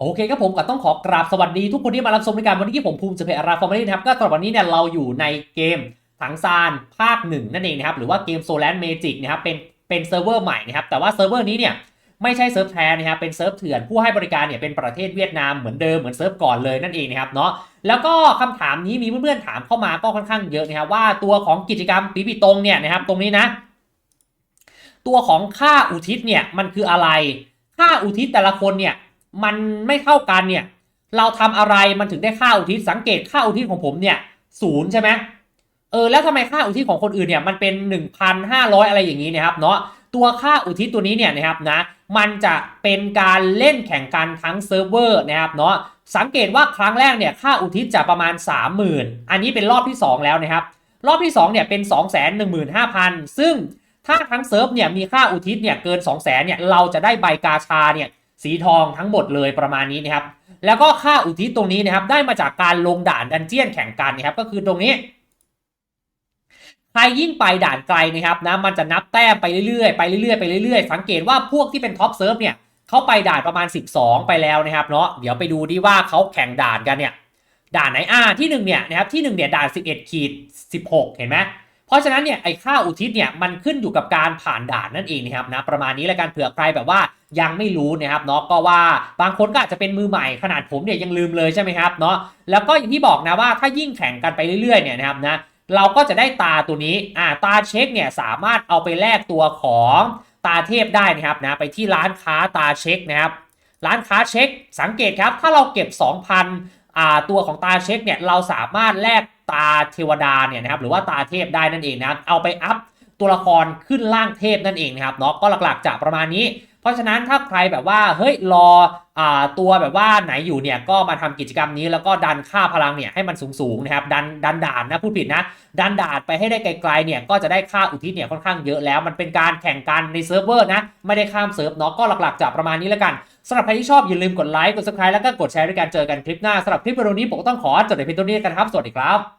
โอเคครับผมก็ต้องขอกราบสวัสดีทุกคนที่มารับชมรายการวันนี้ที่ผมภูมิจะเพอาราฟอร์มารีนะครับก็สำหรับวันนี้เนี่ยเราอยู่ในเกมถังซานภาคหนึ่งนั่นเองนะครับหรือว่าเกมโซล a นเมจิกนะครับเป็นเป็นเซิร์ฟเวอร์ใหม่นะครับแต่ว่าเซิร์ฟเวอร์นี้เนี่ยไม่ใช่เซิร์ฟแท้นะครับเป็นเซิร์ฟเถื่อนผู้ให้บริการเนี่ยเป็นประเทศเวียดนามเหมือนเดิมเหมือนเซิร์ฟก่อนเลยนั่นเองนะครับเนาะแล้วก็คำถามนี้มีเพื่อนๆถามเข้ามาก็ค่อนข้างเยอะนะครับว่าตัวของกิจกรรมปีปีตรงเนี่ยนะครับตรงนี้นะ ตัวของค่าอุทิศเนี่ยมันคืออะไรค่าอุทิศแต่ละคนเนี่ย มันไม่เท่ากันเนี่ย เราทำอะไรมันถึงได้ค่าอุทิศสังเกตค่าอุทิศของผมเนี่ยศูนย์ใช่ไหมเออแล้วทำไมค่าอุทิศของคนอื่นเนี่ยมันเป็น 1,500 อะไรอย่างนี้นะครับเนาะตัวค่าอุทิศตัวนี้เนี่ยนะครับนะมันจะเป็นการเล่นแข่งกันทั้งเซิร์ฟเวอร์นะครับเนาะสังเกตว่าครั้งแรกเนี่ยค่าอุทิศจะประมาณ 30,000 อันนี้เป็นรอบที่ 2 แล้วนะครับ รอบที่2เนี่ยเป็น215,000 ซึ่งถ้าทั้งเซิร์ฟเนี่ยมีค่าอุทิศเนี่ยเกิน 200,000เนี่ยเราจะได้ใบกาชาเนี่ย สีทองทั้งหมดเลยประมาณนี้นะครับ แล้วก็ค่าอุทิศตรงนี้นะครับ ได้มาจากการลงด่านดันเจียนแข่งกันนะครับ ก็คือตรงนี้ ใครยิ่งไปด่านไกลนะครับนะมันจะนับแต้มไปเรื่อยๆไปเรื่อยๆไปเรื่อยๆ สังเกตว่าพวกที่เป็นท็อปเซิร์ฟเนี่ยเขาไปด่านประมาณ 12 ไปแล้วนะครับเนาะเดี๋ยวไปดูดีว่าเขาแข่งด่านกันเนี่ยด่านไหนอ่าที่หนึ่งเนี่ยนะครับที่หนึ่งเนี่ยด่าน 11ขีด16 เห็นไหมเพราะฉะนั้นเนี่ยไอ้ค่าอุทิศเนี่ยมันขึ้นอยู่กับการผ่านด่านนั่นเองนะครับนะประมาณนี้แล้วกันเผื่อใครแบบว่า ยังไม่รู้นะครับเนาะก็ว่าบางคนก็อาจจะเป็นมือใหม่ขนาดผมเนี่ยยังลืมเลยใช่ไหมครับเนาะแล้วก็อย่างที่บอกนะว่าถ้ายิ่งแข่งกันไปเรื่อยๆเนี่ยนะครับนะเราก็จะได้ตาตัวนี้อ่าตาเช็คเนี่ยสามารถเอาไปแลกตัวของตาเทพได้นะครับนะไปที่ร้านค้าตาเช็คนะครับร้านค้าเช็คสังเกตครับ ถ้าเราเก็บ 2,000อ่าตัวของตาเช็คเนี่ยเราสามารถแลกตาเทวดาเนี่ยนะครับหรือว่าตาเทพได้นั่นเองนะเอาไปอัพตัวละครขึ้นล่างเทพนั่นเองนะครับเนาะก็หลักๆจะประมาณนี้ ราะฉะนั้นถ้าใครแบบว่าเฮ้ยรออตัวแบบว่าไหนอยู่เนี่ยก็มาทำกิจกรรมนี้แล้วก็ดันค่าพลังเนี่ยให้มันสูงๆนะครับดันดันด่านนะพูดผิดนะดันด่านไปให้ได้ไกลๆเนี่ยก็จะได้ค่าอุทิศเนี่ยค่อนข้างเยอะแล้ว มันเป็นการแข่งกันในเซิร์ฟเวอร์นะไม่ได้ข้ามเซิร์ฟเนาะก็หลักๆจะประมาณนี้แล้วกันสำหรับใครที่ชอบอย่าลืมกดไลค์กด subscribe แล้วก็กดแชร์ด้วยกันเจอกันคลิปหน้าสำหรับคลิปวิดีโอนี้ผมต้องขอจบในเพียงเท่านี้กันครับสวัสดีครับ